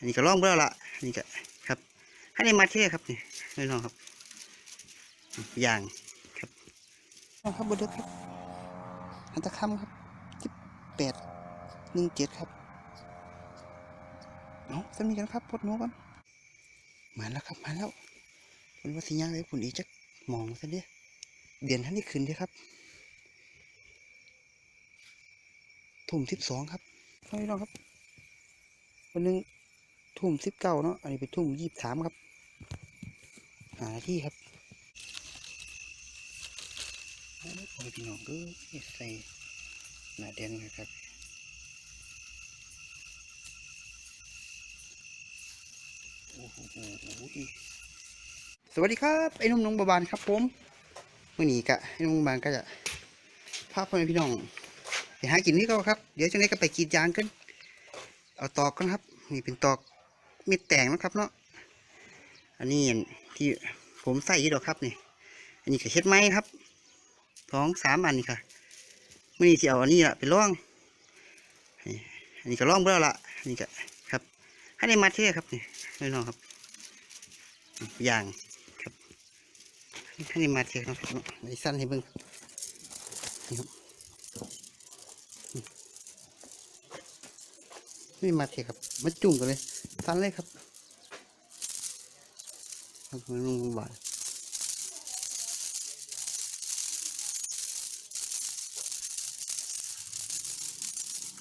อันนี้ก็ล่องเบื่อละอันนี้ก็ครับให้ในมาเท่ครับนี่พี่น้องครับย่างครับน้องครับบดเด้อครับอันตะคำครับที่แปดหนึ่งเจ็ดครับเอาสมีกันครับพดหนูกันมาแล้วครับมาแล้วเป็นวัสิยางเลยคุณอีจักมองซะเด้อเดียนท่านนี่ขึ้นเด้อครับทุ่มสิบสองครับพี่น้องครับวันหนึง ทุ่มสิบเก้าเนาะ อันนี้เป็นทุ่มยี่สิบสามครับ หาที่ครับโอ้ยพี่น้องก็ใส่หน้าแดงนะครับโอ้โหสวัสดีครับไอ้นุ่มน้องบาบานครับผมเมื่อนี้กะไอ้นุ่มบาบานก็จะพาพ่อแม่พี่น้องไปหากินนี่ก็ครับ เดี๋ยวจะได้ก็ไปกีดยางกัน เอาตอกกันครับ นี่เป็นตอก มีดแต่งนะครับเนาะอันนี้ที่ผมใส่ยี่ดอกครับนี่อันนี้ก็เฮ็ดไม้ครับสองสามอันนี่ค่ะมื่อนี้ที่เอาอันนี้ละไปล่องอันนี้ก็ล่องเบื่อละอันนี้ก็ครับให้ในมาเท่ครับนี่ไม่น้องครับย่างครับให้ในมาเท่ครับในสั้นให้เบิ่งนี่ครับนี่มาเท่ครับมาจุ่มกันเลย สั้นเลยครับครับมันลงบาท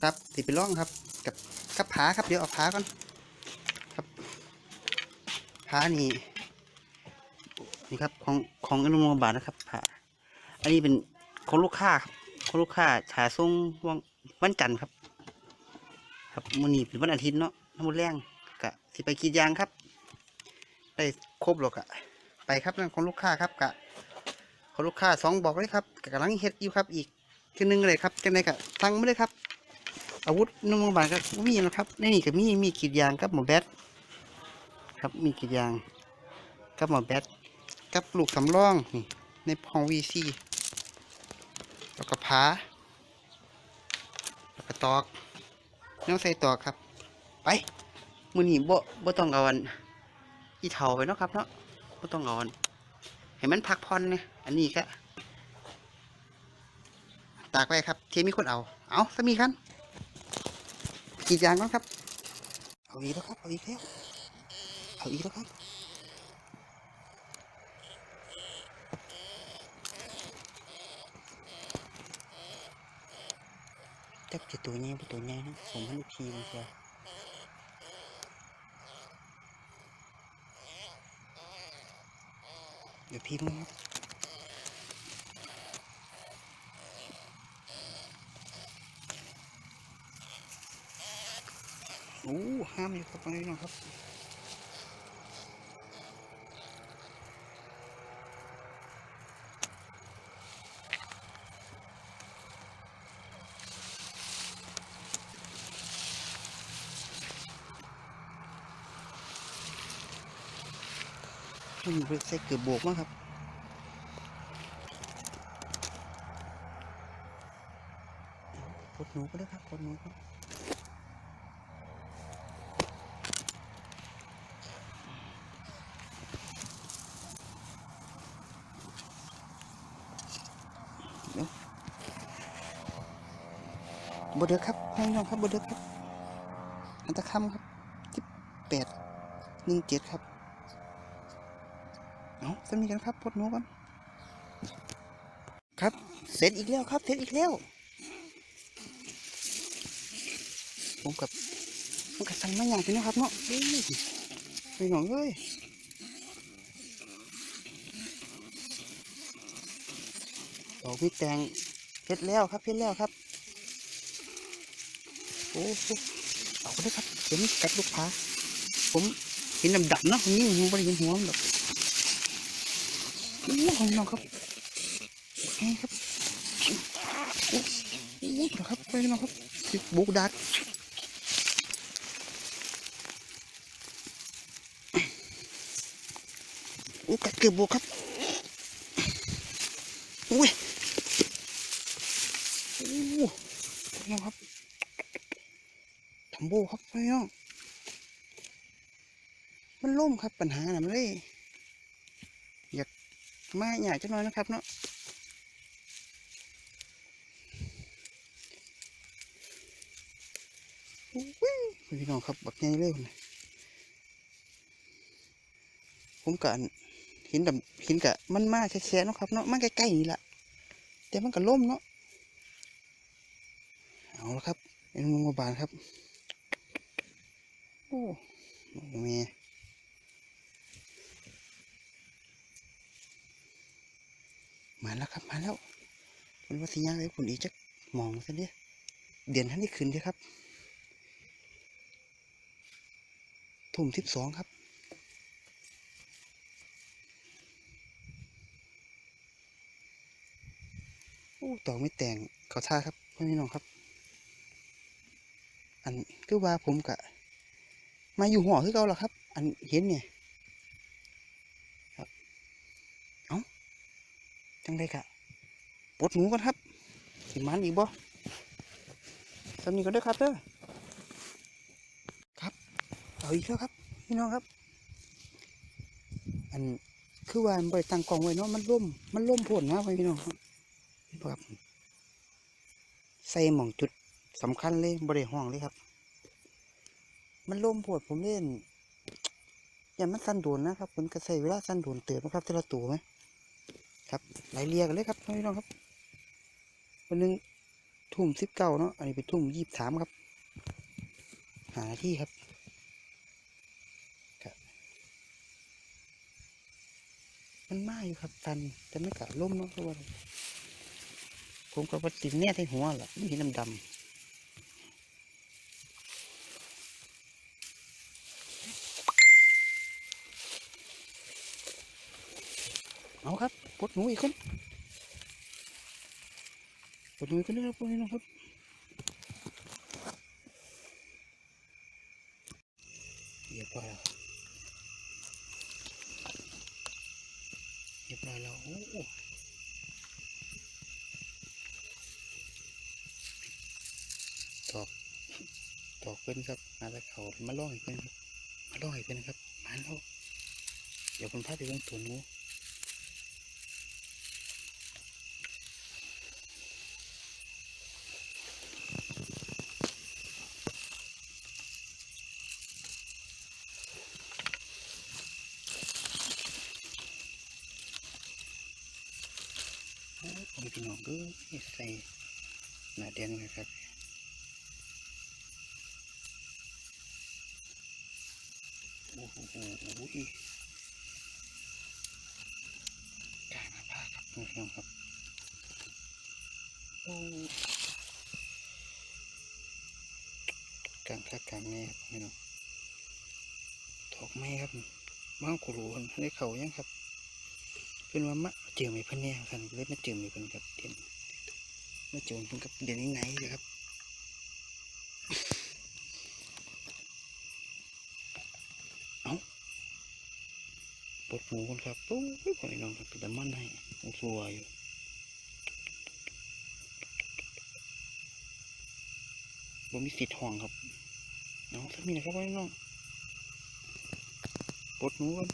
ครับติไปล่องครับกับกับผาครับเดี๋ยวเอาผาก่อนครับผานี่นี่ครับของของอนุโมบาทนะครับผาอันนี้เป็นของลูกค้าครับของลูกค้าฉาส่งวันวันจันทร์ครับ ครับมื้อนี้เป็นวันอาทิตย์เนาะทั้งหมดแรง กะสิไปกีดยางครับได้ครบหรอกอะไปครับนั่นของลูกค้าครับกะของลูกค้าสองบอกเลยครับกะกำลังเฮ็ดอยู่ครับอีกทีหนึงเลยครับจังไดกะสั่งไม่เลยครับ อาวุธนุ่มบานก็มีนะครับในนี่ก็มีมีกีดยางกับหมอแบตครับมีกีดยางกับหมอแบตกับลูกสำรองนี่ในห้องวีซีแล้วก็ผาแล้วก็ตอกน้องใส่ตอกครับ ไป มือนี้บ่บ่ต้องเอาอันอีเถาไปเนาะครับเนาะก็ต้องเอาอันให้มันพักผ่อนเนี่ยอันนี้ก็ตากไว้ครับเทมีคนเอา เอาสมีกันกรีดยางก่อนครับ เอาอีกแล้วครับ เอาอีกแล้วเอาอีกแล้วครับจักจะตัวใหญ่ตัวใหญ่นะผมให้ลูกพีมันเชียว เดี๋ยวพิมพ์ครับโอ้ห้ามอยู่ครับตรงนี้นะครับ มันเป็นใส่เกือบโบกมั้งครับกดหนูก็ได้ครับกดหนูครับเดี๋ยวบเดือครับให้น้องครับบเดือครับ อันตะคำครับที่แปดหนึ่งเจ็ดครับ เอาสมีกันครับพดหนูกันครับ เสร็จอีกแล้วครับ เสร็จอีกแล้วผมกับผมกับสั่งมาอย่างพี่นะครับเนาะเฮ้ยไปหน่อยเอ้ยดอกมีแตงเพชรแล้วครับเพชรแล้วครับโอ้โหเอาไปเลยครับเดี๋ยวนี้กัดลูกค้าผมเห็นดำๆเนาะผมยิ่งผมไม่ได้เห็นหัวมันหรอก โอ้ยน้องครับไงครับโอ้โหครับไปน้องครับบุกดักโอ้กัดเกือบบุกครับโอ้ยโอ้น้องครับทำโบครับไปน้องมันล่มครับปัญหาหนะมันเลย มาอยากจะน้อยนะครับเนาะพี่น้องครับ บักใหญ่เลยพุ่นะผมกะเห็นดำเห็นกะมันมาแช่ๆเนาะครับเนาะมาใกล้ๆนี่แหละแต่มันก็ล่มเนาะเอาละครับ เป็นโรงบาลครับ โอ้โหแม่ มาแล้วครับมาแล้วคุณว่าสิยางเลยคุณอีกจักมองซะเนี่ยเดือนท่านได้ขึ้นเด้อครับทุ่มสิบสองครับโอ้ต่อไม่แต่งเขาท่าครับพ่อพี่น้องครับ อันคือว่าผมกะมาอยู่หัวคือเก่าล่ะครับ อันเห็นเนี่ยครับ เอ้า จังได้กะปดหนูก่อนครับสิมันอีกบ่สำนีก็ได้ครับเด้อครับเอาอีกแล้วครับพี่น้องครับ อันคือว่ามันไปตั้งกล้องไว้เนาะมันล่มมันล่มโพ่นนะพี่น้องครับเห็นบ่ครับใส่หม่องจุดสำคัญเลยบริห้องเลยครับ มันล่มโพดผมเล่นอย่ามันสั้นโดนนะครับผมก็ใส่เวลาสั้นโดนเติมนะครับทีละตัวไหม ครับไหลเรียกันเลยครับพี่น้องครับวันหนึงทุ่มสิบเก้าเนาะอันนี้เป็นทุ่มยี่สิบสามครับ หาที่ครับครับ มันมาอยู่ครับตันแต่ไม่กะล่มเนาะเพราะว่าผมก็ว่าติดแน่ที่หัวแหละไม่เห็นดำเอาครับ ปลดหนูอีกคนปลดหนูอีกคนนะครับพวกนี้นะครับเรียบร้อยแล้วเรียบร้อยแล้วโอ้โตอกตอกเป็นครับมาแล้วเขามาล่ออีกเป็นครับมาล่ออีกเป็นครับมาแล้วเดี๋ยวผมพาไปเบิ่งตัวหนู โอ้ยผมพี่น้องก็ใส่หน้าแดงเลยครับโอ้โหโอ้โหกายมาพาครับพี่น้องครับโอ้กลางคักกลางแม่ครับพี่น้องถอกแม่ครับบ้างกูรู้ได้เขายังครับ เป็นว่ามะเจียวไม่เพิ่นเนี่ยท่านเลยมาเจียวไม่เพิ่นกับเดี๋ยวมาเจียวเพิ่นกับเดี๋ยวนี้ไงเลยครับเอาปวดหูคนครับโอ้ยพ่อน้องครับเป็นตะมันให้โอ้สวยอยู่บ่มีสิทธิ์ห่วงครับน้องถ้ามีนะครับพ่อน้องปวดหูกัน